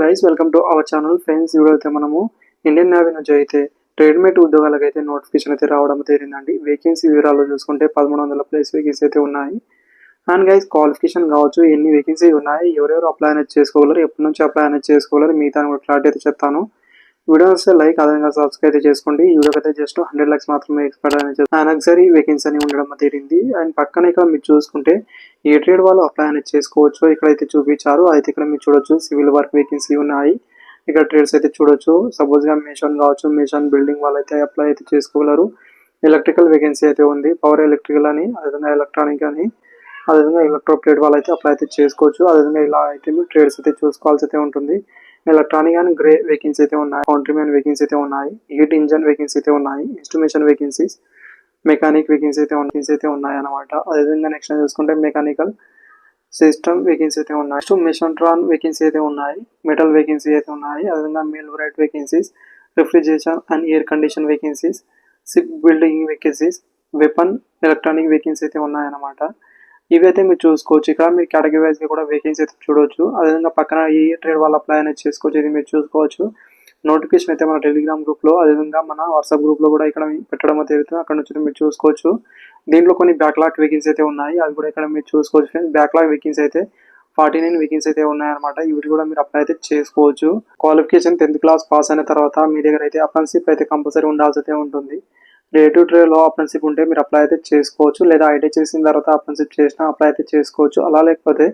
Guys welcome to our channel friends అయితే మనము Indian navy నుంచి అయితే ట్రేడ్మేట్ ఉద్యోగాలకు అయితే నోటిఫికేషన్ అయితే రావడం తేలిందండి వేకెన్సీ వివరాలు చూసుకుంటే పదమూడు వందల ప్లేస్ వేకెన్సీ అయితే ఉన్నాయి. అండ్ గైస్ క్వాలిఫికేషన్ కావచ్చు ఎన్ని వేకెన్సీ ఉన్నాయి ఎవరెవరు అప్లై అనేది చేసుకోగలరు ఎప్పటి నుంచి అప్లై అనేది చేసుకోగలరు మిగతా కూడా క్లారిటీ అయితే చెప్తాను. వీడియో వస్తే లైక్ అదేవిధంగా సబ్స్క్రైబ్ అయితే చేసుకోండి. ఈ వీడియోకి అయితే జస్ట్ హండ్రెడ్ లాక్స్ మాత్రమే ఎక్స్పెక్ట్ అనేది అనక్సరీ వేకెన్సీ అని ఉండడం తీరింది అండ్ పక్కన ఇక్కడ మీరు చూసుకుంటే ఏ ట్రేడ్ వాళ్ళు అప్లై అనేది చేసుకోవచ్చు ఇక్కడైతే చూపించారు. అయితే ఇక్కడ మీరు చూడొచ్చు సివిల్ వర్క్ వేకెన్సీ ఉన్నాయి. ఇక్కడ ట్రేడ్స్ అయితే చూడొచ్చు. సపోజ్గా మిషన్ కావచ్చు మిషన్ బిల్డింగ్ వాళ్ళు అయితే అప్లై అయితే చేసుకోగలరు. ఎలక్ట్రికల్ వేకెన్సీ అయితే ఉంది. పవర్ ఎలక్ట్రికల్ అని అదేవిధంగా ఎలక్ట్రానిక్ అని అదేవిధంగా ఎలక్ట్రో ప్లేట్ వాళ్ళు అయితే అప్లై అయితే చేసుకోవచ్చు. అదేవిధంగా ఇలా అయితే మీరు ట్రేడ్స్ అయితే చూసుకోవాల్సి అయితే ఉంటుంది. ఎలక్ట్రానిక్ అండ్ గ్రే వేకెన్సీ అయితే ఉన్నాయి కౌంట్రీమెన్ వేకెన్సీ అయితే ఉన్నాయి హీట్ ఇంజన్ వేకెన్సీ అయితే ఉన్నాయి ఇన్స్ట్రుమేషన్ వేకెన్సీస్ మెకానిక్ వేకెన్సీ అయితే వేకెన్సీ అయితే ఉన్నాయి అనమాట అదేవిధంగా నెక్స్ట్ చూసుకుంటే మెకానికల్ సిస్టమ్ వేకెన్సీ అయితే ఉన్నాయి. నెక్స్ట్ మెషన్ ట్రాన్ వేకెన్సీ అయితే ఉన్నాయి మెటల్ వేకెన్సీ అయితే ఉన్నాయి అదేవిధంగా millwright vacancies refrigeration and air condition vacancies ship building vacancies weapon electronic vacancy అయితే ఉన్నాయన్నమాట ఇవి అయితే మీరు చూసుకోవచ్చు. ఇక్కడ మీరు కేటగిరీ వైజ్ కూడా వేకెన్సీ అయితే చూడవచ్చు అదేవిధంగా పక్కన ఏ ట్రేడ్ వాళ్ళు అప్లై అనేది చేసుకోవచ్చు ఇది మీరు చూసుకోవచ్చు. నోటిఫికేషన్ అయితే మన టెలిగ్రామ్ గ్రూప్లో అదేవిధంగా మన వాట్సాప్ గ్రూప్లో కూడా ఇక్కడ పెట్టడం అయితే జరుగుతుంది. అక్కడ నుంచి మీరు చూసుకోవచ్చు. దీంట్లో కొన్ని బ్యాక్లాగ్ వేకెన్సీ అయితే ఉన్నాయి. అవి కూడా ఇక్కడ మీరు చూసుకోవచ్చు ఫ్రెండ్స్ బ్యాక్లాగ్ వేకెన్సీ అయితే ఫార్టీ నైన్ వేకెన్సీ అయితే ఉన్నాయన్నమాట. ఇవి కూడా మీరు అప్లై అయితే చేసుకోవచ్చు. క్వాలిఫికేషన్ టెన్త్ క్లాస్ పాస్ అయిన తర్వాత మీ దగ్గర అయితే అప్రెంటిషిప్ అయితే కంపల్సరీ ఉండాల్సి అయితే ఉంటుంది. డే టు డే ఉంటే మీరు అప్లై అయితే చేసుకోవచ్చు లేదా ఐటీ చేసిన తర్వాత అప్రెన్షిప్ చేసినా అప్లై అయితే చేసుకోవచ్చు. అలా లేకపోతే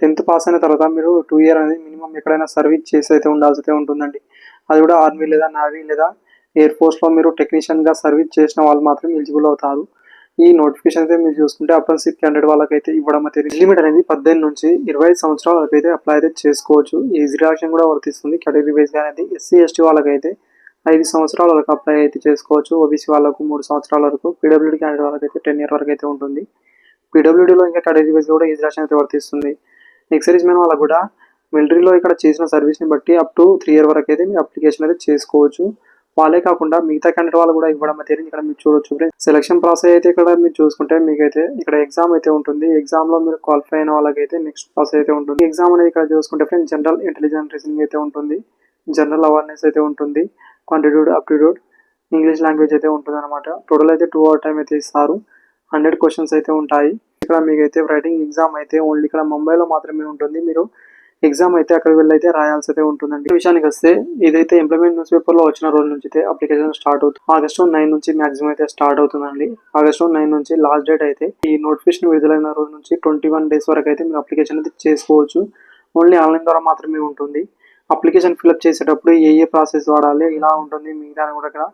టెన్త్ పాస్ అయిన తర్వాత మీరు టూ ఇయర్ అనేది మినిమం ఎక్కడైనా సర్వీస్ చేసి అయితే ఉండాల్సి అయితే ఉంటుందండి. అది కూడా ఆర్మీ లేదా నావీ లేదా ఎయిర్ ఫోర్స్లో మీరు టెక్నీషియన్గా సర్వీస్ చేసిన వాళ్ళు మాత్రం ఎలిజిబుల్ అవుతారు. ఈ నోటిఫికేషన్ అయితే మీరు చూసుకుంటే అప్రెన్షిప్ క్యాండిడేట్ వాళ్ళకైతే ఇవ్వడం అయితే లిమిట్ అనేది పద్దెనిమిది నుంచి ఇరవై ఐదు సంవత్సరాల వరకు అయితే అప్లై అయితే చేసుకోవచ్చు. ఈ రిలాక్షన్ కూడా వర్తిస్తుంది. కేటగిరీ వైజ్ అనేది ఎస్సీ ఎస్టీ వాళ్ళకైతే ఐదు సంవత్సరాల వరకు అప్లై అయితే చేసుకోవచ్చు. ఓబీసీ వాళ్ళకు మూడు సంవత్సరాల వరకు. పీడబ్ల్యూడీ క్యాండిడేట్ వాళ్ళకి అయితే టెన్ ఇయర్ వరకు అయితే ఉంటుంది. పీడబ్ల్యూడీలో ఇంకా కేటగిరీ వైజ్ కూడా ఈజీ రాష్ట్రం అయితే వర్తిస్తుంది ఎక్సైజ్ మెన్ వాళ్ళకు కూడా మిలిటరీలో ఇక్కడ చేసిన సర్వీస్ని బట్టి అప్ టు త్రీ ఇయర్ వరకు అయితే మీరు అప్లికేషన్ అయితే చేసుకోవచ్చు. వాళ్ళే కాకుండా మిగతా క్యాండిడేట్ వాళ్ళు కూడా ఇవ్వడం అయితే ఇక్కడ మీరు చూడొచ్చు సెలక్షన్ ప్రాసెస్ అయితే ఇక్కడ మీరు చూసుకుంటే మీకైతే ఇక్కడ ఎగ్జామ్ అయితే ఉంటుంది. ఎగ్జామ్లో మీరు క్వాలిఫై అయిన వాళ్ళకైతే నెక్స్ట్ ప్రాసెస్ అయితే ఉంటుంది. ఎగ్జామ్ అనేది ఇక్కడ చూసుకుంటే ఫ్రెండ్స్ జనరల్ ఇంటెలిజెంట్ రీజనింగ్ అయితే ఉంటుంది. జనరల్ అవేర్నెస్ అయితే ఉంటుంది క్వాంటిట్యూడ్ అప్టిట్యూడ్ ఇంగ్లీష్ లాంగ్వేజ్ అయితే ఉంటుంది అనమాట టోటల్ అయితే టూ అవర్ టైం అయితే ఇస్తారు. హండ్రెడ్ క్వశ్చన్స్ అయితే ఉంటాయి. ఇక్కడ మీకు అయితే రైటింగ్ ఎగ్జామ్ అయితే ఓన్లీ ఇక్కడ ముంబైలో మాత్రమే ఉంటుంది. మీరు ఎగ్జామ్ అయితే అక్కడికి వెళ్ళి అయితే రాయాల్సి అయితే ఉంటుందండి. విషయానికి వస్తే ఇదైతే ఎంప్లాయ్మెంట్ న్యూస్ పేపర్లో వచ్చిన రోజు నుంచి అయితే అప్లికేషన్ స్టార్ట్ అవుతుంది. ఆగస్టు నైన్ నుంచి మాక్సిమం అయితే స్టార్ట్ అవుతుందండి. ఆగస్టు నైన్ నుంచి లాస్ట్ డేట్ అయితే ఈ నోటిఫికేషన్ విడుదలైన రోజు నుంచి ట్వంటీ వన్ డేస్ వరకు అయితే మీరు అప్లికేషన్ అయితే చేసుకోవచ్చు. ఓన్లీ ఆన్లైన్ ద్వారా మాత్రమే ఉంటుంది. అప్లికేషన్ ఫిల్అప్ చేసేటప్పుడు ఏ ఏ ప్రాసెస్ వాడాలి ఇలా ఉంటుంది మిగతా కూడా ఇక్కడ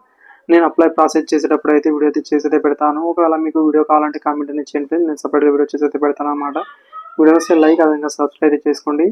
నేను అప్లై ప్రాసెస్ చేసేటప్పుడు అయితే వీడియో అయితే చేసి పెడతాను. ఒకవేళ మీకు వీడియో కావాలంటే కామెంట్ అనేది చేయండి నేను సపరేట్గా వీడియో చేసి అయితే పెడతాను అనమాట వీడియో వస్తే లైక్ అదే సబ్స్క్రైబ్ అయితే చేసుకోండి.